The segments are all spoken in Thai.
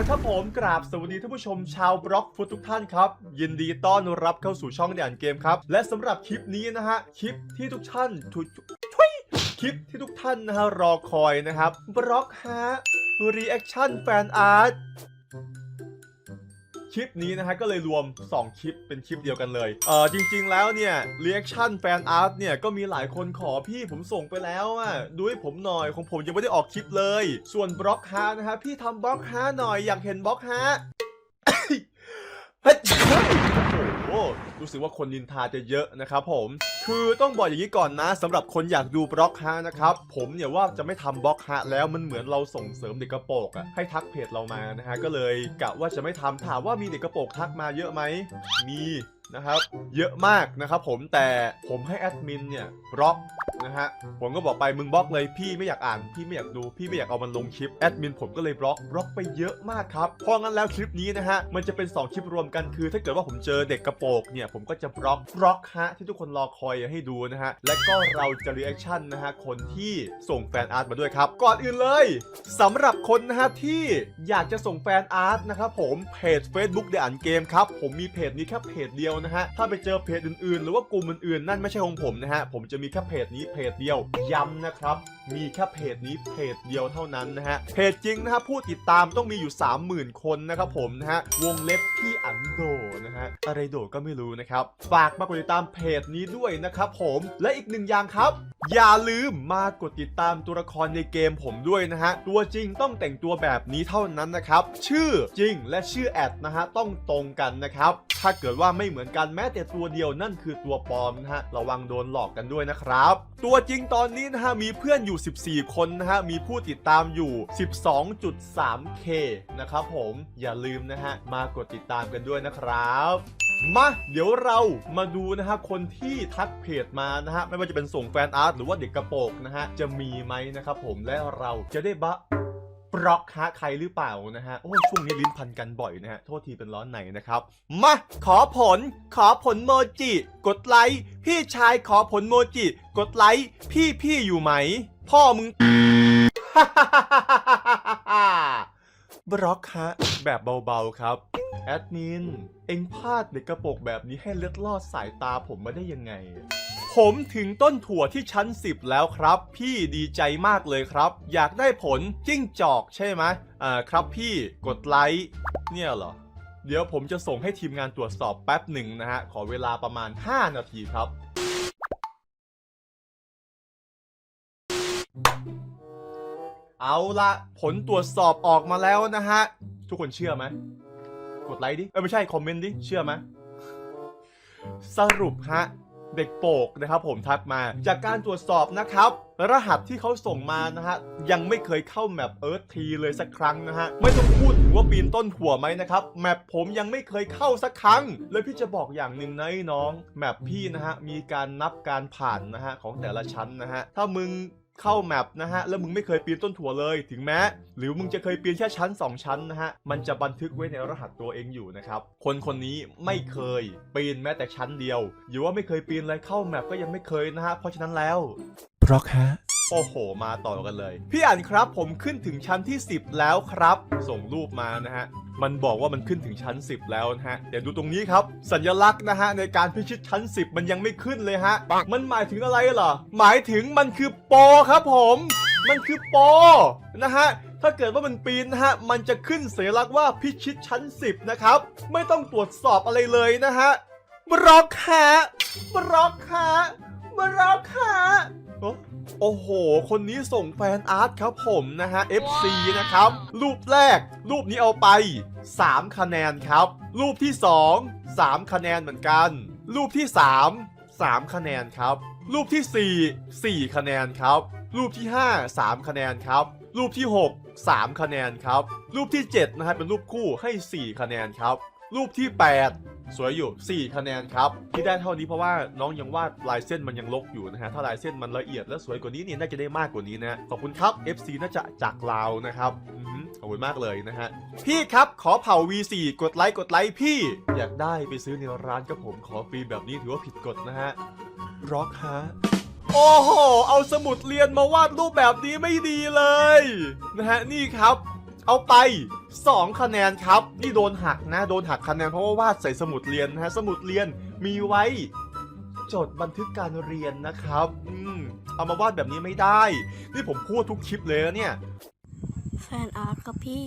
ละครับผมกราบสวัสดีท่านผู้ชมชาวบล็อกฟุตทุกท่านครับ ยินดีต้อนรับเข้าสู่ช่องแดนเกมครับ และสำหรับคลิปนี้นะฮะ คลิปที่ทุกท่านทุช่วยคลิปที่ทุกท่านนะฮะรอคอยนะครับบล็อกฮะรีแอคชั่นแฟนอาร์ต คลิปนี้นะฮะก็เลยรวม 2 คลิปเป็นคลิปเดียวกันเลยเออจริง ๆ แล้วเนี่ยเรีแอคชั่นแฟนอาร์ตเนี่ยก็มีหลายคนขอพี่ผมส่งไปแล้วอะดูให้ผมหน่อยของผมยังไม่ได้ออกคลิปเลย ส่วนบล็อกฮานะฮะพี่ทำบล็อกฮาหน่อยอยากเห็นบล็อกฮา รู้สึกว่าคนนินทาจะเยอะนะครับผมคือต้องบอกอย่างนี้ก่อนนะสำหรับคนอยากดูบล็อกฮะนะครับผมเนี่ยว่าจะไม่ทำบล็อกฮะแล้วมันเหมือนเราส่งเสริมเด็กกระโปรงอะให้ทักเพจเรามานะฮะก็เลยกะว่าจะไม่ทำถามว่ามีเด็กกระโปรงทักมาเยอะไหมมี นะครับเยอะมากนะครับผมแต่ผมให้แอดมินเนี่ยบล็อกนะฮะผมก็บอกไปมึงบล็อกเลยพี่ไม่อยากอ่านพี่ไม่อยากดูพี่ไม่อยากเอามันลงคลิปแอดมินผมก็เลยบล็อกบล็อกไปเยอะมากครับเพราะงั้นแล้วคลิปนี้นะฮะมันจะเป็น 2 คลิปรวมกันคือ ถ้าเกิดว่าผมเจอเด็กกระโปงเนี่ยผมก็จะบล็อกบล็อกฮะที่ทุกคนรอคอยให้ดูนะฮะและก็เราจะรีแอคชั่นนะฮะคนที่ส่งแฟนอาร์ตมาด้วยครับก่อนอื่นเลยสำหรับคนนะฮะที่อยากจะส่งแฟนอาร์ตนะครับผมเพจ Facebook เดอันเกมครับผมมีเพจนี้แค่เพจเดียวนะฮะถ้าไปเจอเพจอื่นๆ หรือว่ากลุ่มอื่นๆ นั่นไม่ใช่ของผมนะฮะผมจะมีแค่เพจนี้เพจเดียวย้ำนะครับ มีแค่เพจนี้เพจเดียวเท่านั้นนะฮะเพจจริงนะฮะผู้ติดตามต้องมีอยู่ 30,000 คนนะครับผมนะฮะวงเล็บที่อันโดนะฮะอะไรโดก็ไม่รู้นะครับ ฝากมากดติดตามเพจนี้ด้วยนะครับผมและอีกหนึ่งอย่างครับ อย่าลืมมากดติดตามตัวละครในเกมผมด้วยนะฮะตัวจริงต้องแต่งตัวแบบนี้เท่านั้นนะครับ ชื่อจริงและชื่อแอดนะฮะต้องตรงกันนะครับถ้าเกิดว่าไม่เหมือนกันแม้แต่ตัวเดียวนั่นคือตัวปลอมนะฮะระวังโดนหลอกกันด้วยนะครับ ตัวจริงตอนนี้นะฮะมีเพื่อนอยู่14 คนนะฮะ มีผู้ติดตามอยู่ 12.3k นะครับผมอย่าลืมนะฮะ มากดติดตามกันด้วยนะครับมาเดี๋ยวเรามาดูนะฮะคนที่ทักเพจมานะฮะไม่ว่าจะเป็นส่งแฟนอาร์ตหรือว่าเด็กกระโปรงนะฮะจะมีไหมนะครับผมและเราจะได้บะบล็อกฮะใครหรือเปล่านะฮะโอ้ช่วงนี้ลิ้นพันกันบ่อยนะฮะโทษทีเป็นร้อนในนะครับมาขอผล ขอผลโมจิ กดไลค์พี่ชายขอผลโมจิ กดไลค์พี่พี่อยู่ไหม พ่อมึง บล็อกฮะ แบบเบาๆครับ แอดมิน เอ็งพลาดเด็กกระโปรงแบบนี้ให้เล็ดลอดสายตาผมมาได้ยังไง ผมถึงต้นถั่วที่ชั้น 10 แล้วครับ พี่ดีใจมากเลยครับ อยากได้ผลจิ้งจอกใช่ไหมอ่าครับพี่กดไลค์เนี่ยเหรอ เดี๋ยวผมจะส่งให้ทีมงานตรวจสอบแป๊บหนึ่งนะฮะ ขอเวลาประมาณ 5 นาทีครับ เอาละผลตรวจสอบออกมาแล้วนะฮะ ทุกคนเชื่อไหมกดไลค์ดิ เออไม่ใช่คอมเมนต์ดิ เชื่อไหมสรุปฮะเด็กโปกนะครับผมทักมา จากการตรวจสอบนะครับ รหัสที่เขาส่งมานะฮะ ยังไม่เคยเข้าแมปเอิร์ธทีเลยสักครั้งนะฮะ ไม่ต้องพูดถึงว่าปีนต้นถั่วไหมนะครับ แมปผมยังไม่เคยเข้าสักครั้ง แล้วพี่จะบอกอย่างหนึ่งนะน้อง แมปพี่นะฮะ มีการนับการผ่านนะฮะ ของแต่ละชั้นนะฮะ ถ้ามึง เข้าแมปนะฮะแล้วมึงไม่เคยปีนต้นถั่วเลย ถึงแม้หรือมึงจะเคยปีนแค่ชั้น 2 ชั้นนะฮะมันจะบันทึกไว้ในรหัสตัวเองอยู่นะครับคนคนนี้ไม่เคยปีนแม้แต่ชั้นเดียว อยู่ว่าไม่เคยปีนเลยเข้าแมปก็ยังไม่เคยนะฮะเพราะฉะนั้นแล้วบล็อกฮะ โอ้โห มาต่อกันเลย พี่อ่านครับผมขึ้นถึงชั้นที่ 10 แล้วครับ ส่งรูปมานะฮะ มันบอกว่ามันขึ้นถึงชั้น 10 แล้วนะฮะ เดี๋ยวดูตรงนี้ครับ สัญลักษณ์นะฮะในการพิชิตชั้น 10 มันยังไม่ขึ้นเลยฮะ มันหมายถึงอะไรเหรอ หมายถึงมันคือโปรครับผม มันคือโปรนะฮะถ้าเกิดว่ามันปีนนะฮะ มันจะขึ้นสัญลักษณ์ว่าพิชิตชั้น 10 นะครับ ไม่ต้องตรวจสอบอะไรเลยนะฮะบล็อกฮะบล็อกฮะบล็อกฮะโอ้ โอ้โห คนนี้ส่งแฟนอาร์ตครับผมนะฮะ FC นะครับ รูปแรก รูปนี้เอาไป 3 คะแนนครับ รูปที่ 2 3 คะแนนเหมือนกัน รูปที่ 3 3 คะแนนครับ รูปที่ 4 4 คะแนนครับ รูปที่ 5 3 คะแนนครับ รูปที่ 6 3 คะแนนครับ รูปที่ 7 นะฮะเป็นรูปคู่ให้ 4 คะแนนครับ รูปที่ 8 สวยอยู่ 4 คะแนนครับ ที่ได้เท่านี้เพราะว่าน้องยังวาดลายเส้นมันยังลกอยู่นะฮะ ถ้าลายเส้นมันละเอียดและสวยกว่านี้เนี่ยน่าจะได้มากกว่านี้นะ ขอบคุณครับ FC น่าจะจากลาวนะครับอือหือขอบคุณมากเลยนะฮะ พี่ครับขอเผา V4 กดไลค์กดไลค์พี่ อยากได้ไปซื้อในร้านกับผมขอฟรีแบบนี้ถือว่าผิดกฎนะฮะร็อกฮะโอ้โห เอาสมุดเรียนมาวาดรูปแบบนี้ไม่ดีเลย นะฮะ นี่ครับ เอาไป 2 คะแนนครับ นี่โดนหักนะ โดนหักคะแนนเพราะว่าวาดใส่สมุดเรียนนะฮะ สมุดเรียนมีไว้ จดบันทึกการเรียนนะครับ อืม เอามาวาดแบบนี้ไม่ได้ นี่ผมพูดทุกคลิปเลยนะเนี่ย แฟนอาร์ตครับพี่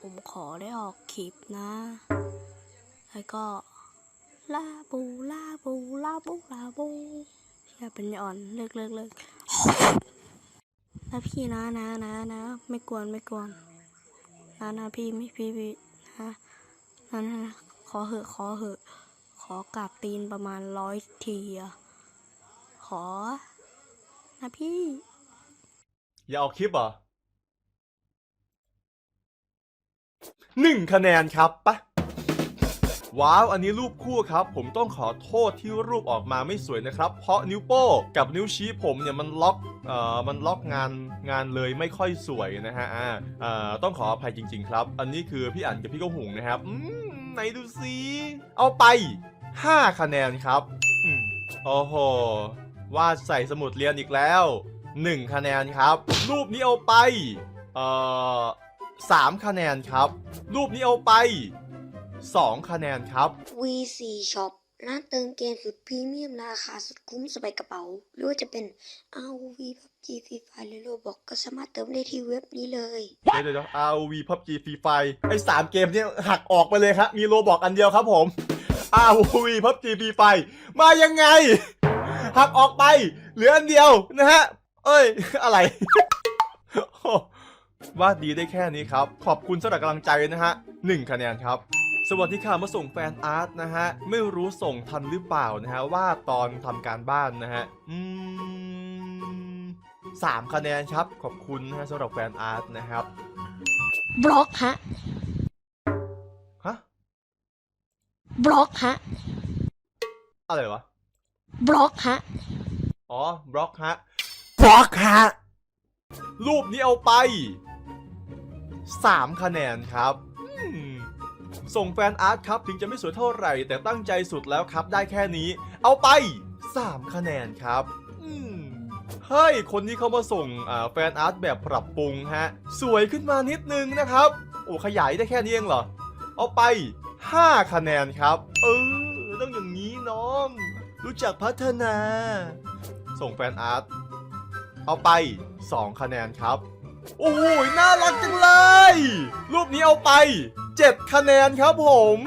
ผมขอได้ออกคลิปนะ แล้วก็ลาบูลาบูลาบูลาบูอย่าเป็นอ่อนเลิกเลิกเลิกนะพี่นะนะนะนะไม่กวนไม่กวน นะนะพี่ไม่พี่พี่นะนะนนะขอเหอะขอเหอะ ขอกราบตีนประมาณร้อยทีอะขอ นะพี่ อย่าออกคลิปเหรอหนึ่งคะแนนครับปะ ว้าว อันนี้รูปคู่ครับ ผมต้องขอโทษที่รูปออกมาไม่สวยนะครับ เพราะนิ้วโป้งกับนิ้วชี้ผมเนี่ยมันล็อกเอ่อมันล็อกงานงานเลยไม่ค่อยสวยนะฮะอ่าเอ่อต้องขออภัยจริง ๆ ครับ อันนี้คือพี่อั๋นกับพี่กหุงนะครับอืมไหนดูสิเอาไป 5 คะแนนครับอืมโอ้โหวาดใส่สมุดเรียนอีกแล้ว 1 คะแนนครับ รูปนี้เอาไปเอ่อสามคะแนนครับ รูปนี้เอาไป 2 คะแนนครับ VC Shop ร้านเติมเกมสุดพรีเมียมราคาสุดคุ้มสบายกระเป๋า หรือว่าจะเป็น ROV PUBG Free Fire หรือ Roblox ก็สามารถเติมได้ที่เว็บนี้เลย เดี๋ยวเดี๋ยวเดี๋ยว ROV PUBG Free Fire ไอ้สามเกมเนี่ยหักออกไปเลยครับ มีโลบอกอันเดียวครับผม ROV PUBG Free Fire มายังไง หักออกไป เหลืออันเดียวนะฮะ เอ้ย อะไรโอ้วาดดีได้แค่นี้ครับ ขอบคุณสำหรับกำลังใจนะฮะหนึ่งคะแนนครับ สวัสดีค่ะมาส่งแฟนอาร์ตนะฮะ ไม่รู้ส่งทันหรือเปล่านะฮะ ว่าตอนทำการบ้านนะฮะ อืมสามคะแนนครับ ขอบคุณนะฮะสำหรับแฟนอาร์ตนะครับ บล็อกฮะ ฮะ บล็อกฮะ อะไรวะ บล็อกฮะ อ๋อ บล็อกฮะ บล็อกฮะ รูปนี้เอาไป3คะแนนครับอืม ส่งแฟนอาร์ตครับ ถึงจะไม่สวยเท่าไหร่ แต่ตั้งใจสุดแล้วครับ ได้แค่นี้ เอาไป 3 คะแนนครับอืมเฮ้ย คนนี้เขามาส่งแฟนอาร์ตแบบปรับปรุงฮะ สวยขึ้นมานิดนึงนะครับ โอ้ขยายได้แค่นี้เองเหรอ เอาไป 5 คะแนนครับ เออ ต้องอย่างนี้น้อง รู้จักพัฒนา ส่งแฟนอาร์ต เอาไป 2 คะแนนครับ โอ้โหน่ารักจังเลย รูปนี้เอาไป 7 คะแนนครับผม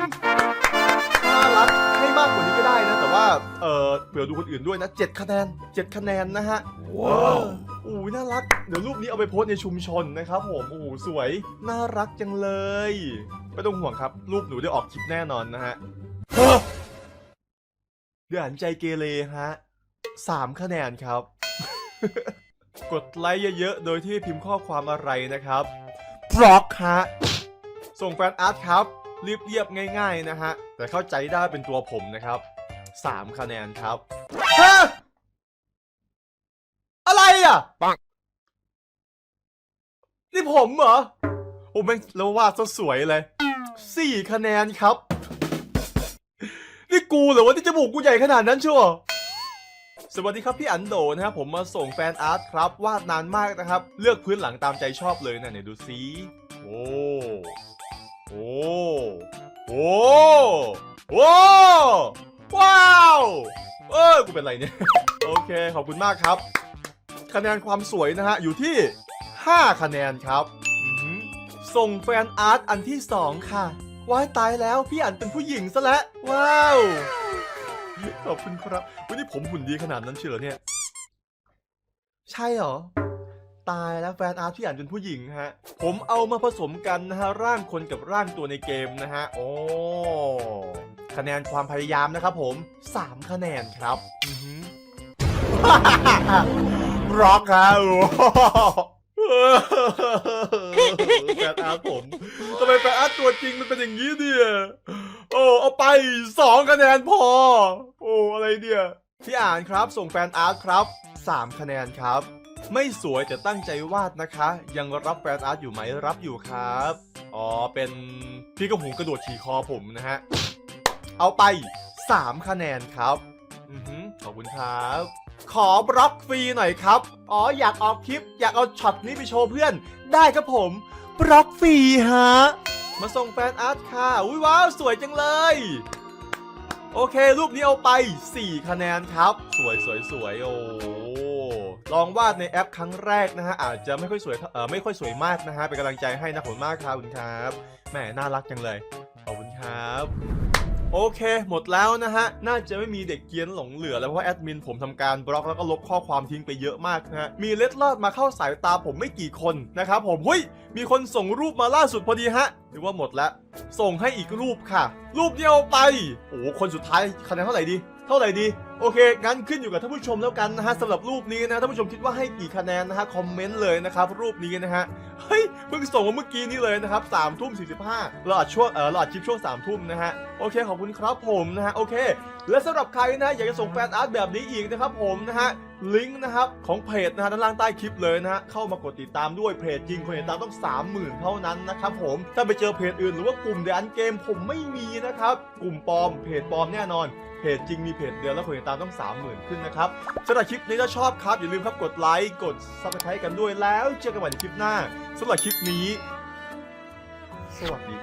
น่ารักให้มากกว่านี้ก็ได้นะ แต่ว่า เออเผื่อดูคนอื่นด้วยนะ 7 คะแนน 7 คะแนนนะฮะ ว้าวโอ้ยน่ารัก เดี๋ยวรูปนี้เอาไปโพสต์ในชุมชนนะครับผมโอ้โหสวย น่ารักจังเลย ไม่ต้องห่วงครับ รูปหนูได้ออกคลิปแน่นอนนะฮะเฮ้อเดือนใจเกเรฮะสามคะแนนครับ กดไลค์เยอะๆ โดยที่ไม่พิมพ์ข้อความอะไรนะครับบล็อกฮะ ส่งแฟนอาร์ตครับเรียบๆง่ายๆนะฮะ แต่เข้าใจได้เป็นตัวผมนะครับ 3 คะแนนครับฮะอะไรอะปังนี่ผมเหรอโอ้แม่งแล้ววาดซะสวยเลย 4 คะแนนครับ นี่กูเหรอวะที่จมูกกูใหญ่ขนาดนั้นชัวร์ สวัสดีครับพี่อันโดนะครับผมมาส่งแฟนอาร์ตครับวาดนานมากนะครับ เลือกพื้นหลังตามใจชอบเลยนะเนี่ยดูซิโอ้โอ้โอ้โอ้ว้าวเออกูเป็นไรเนี่ย โอเคขอบคุณมากครับ คะแนนความสวยนะฮะอยู่ที่ 5 คะแนนครับส่งแฟนอาร์ตอันที่ 2 ค่ะว้ายตายแล้วพี่อันเป็นผู้หญิงซะแล้วว้าว ขอบคุณครับวันนี้ผมหุ่นดีขนาดนั้นเชียวเหรอเนี่ย ใช่เหรอ ตายแล้วแฟนอาร์ตพี่อ่านเป็นผู้หญิงฮะ ผมเอามาผสมกันนะฮะ ร่างคนกับร่างตัวในเกมนะฮะ โอ้คะแนนความพยายามนะครับผม 3 คะแนนครับ อือหือ ร็อกครับ แฟนอาร์ตผมทำไมแฟนอาร์ตตัวจริงมันเป็นอย่างนี้เนี่ยโอ้เอาไปสองคะแนนพอ โอ้อะไรเนี่ยพี่อ่านครับส่งแฟนอาร์ตครับสามคะแนนครับ ไม่สวยแต่ตั้งใจวาดนะคะ ยังรับแฟนอาร์ตอยู่ไหมรับอยู่ครับอ๋อเป็นพี่กระหูกระโดดขี่คอผมนะฮะเอาไป3คะแนนครับอือหือขอบคุณครับ ขอบล็อกฟรีหน่อยครับ อ๋ออยากออกคลิป อยากเอาช็อตนี้ไปโชว์เพื่อน ได้ครับผม บล็อกฟรีฮะ มาส่งแฟนอาร์ตค่ะ อุ้ยว้าว สวยจังเลย โอเค รูปนี้เอาไป 4 คะแนนครับ สวยสวยสวยโอ้ลองวาดในแอปครั้งแรกนะฮะ อาจจะไม่ค่อยสวยเท่ออไม่ค่อยสวยมากนะฮะ เป็นกำลังใจให้นะขอบคุณมากครับขอบคุณครับแหมน่ารักจังเลยขอบคุณครับ โอเค หมดแล้วนะฮะ น่าจะไม่มีเด็กเกียนหลงเหลือแล้วเพราะว่าแอดมินผมทำการบล็อกแล้วก็ลบข้อความทิ้งไปเยอะมากนะฮะ มีเล็ดลอดมาเข้าสายตาผมไม่กี่คนนะครับผมเฮ้ย มีคนส่งรูปมาล่าสุดพอดีฮะหรือว่าหมดแล้ว ส่งให้อีกรูปค่ะ รูปเดียวไป โอ้คนสุดท้ายคะแนนเท่าไหร่ดี เท่าไหร่ดี โอเค งั้นขึ้นอยู่กับท่านผู้ชมแล้วกันนะฮะสำหรับรูปนี้นะท่านผู้ชมคิดว่าให้กี่คะแนนนะฮะคอมเมนต์เลยนะครับรูปนี้นะฮะเฮ้ยเพิ่งส่งมาเมื่อกี้นี้เลยนะครับสามทุ่มสี่สิบห้าเราอัดช่วงเออเราอัดคลิปช่วงสามทุ่มนะฮะโอเคขอบคุณครับผมนะฮะโอเค และสำหรับใครนะอยากจะส่งแฟนอาร์ตแบบนี้อีกนะครับผมนะฮะลิงก์นะครับของเพจนะฮะด้านล่างใต้คลิปเลยนะฮะเข้ามากดติดตามด้วยเพจจริงคนติดตามต้อง 30,000 เท่านั้นนะครับผมถ้าไปเจอเพจอื่นหรือว่ากลุ่มเดอันเกมผมไม่มีนะครับกลุ่มปลอมเพจปลอมแน่นอน เพจจริงมีเพจเดียวแล้วคนติดตามต้อง 30,000 ขึ้นนะครับสำหรับคลิปนี้ถ้าชอบครับ อย่าลืมครับกดไลค์กดซับสไครต์กันด้วยแล้วเจอกันใหม่ในคลิปหน้าสำหรับคลิปนี้ สวัสดี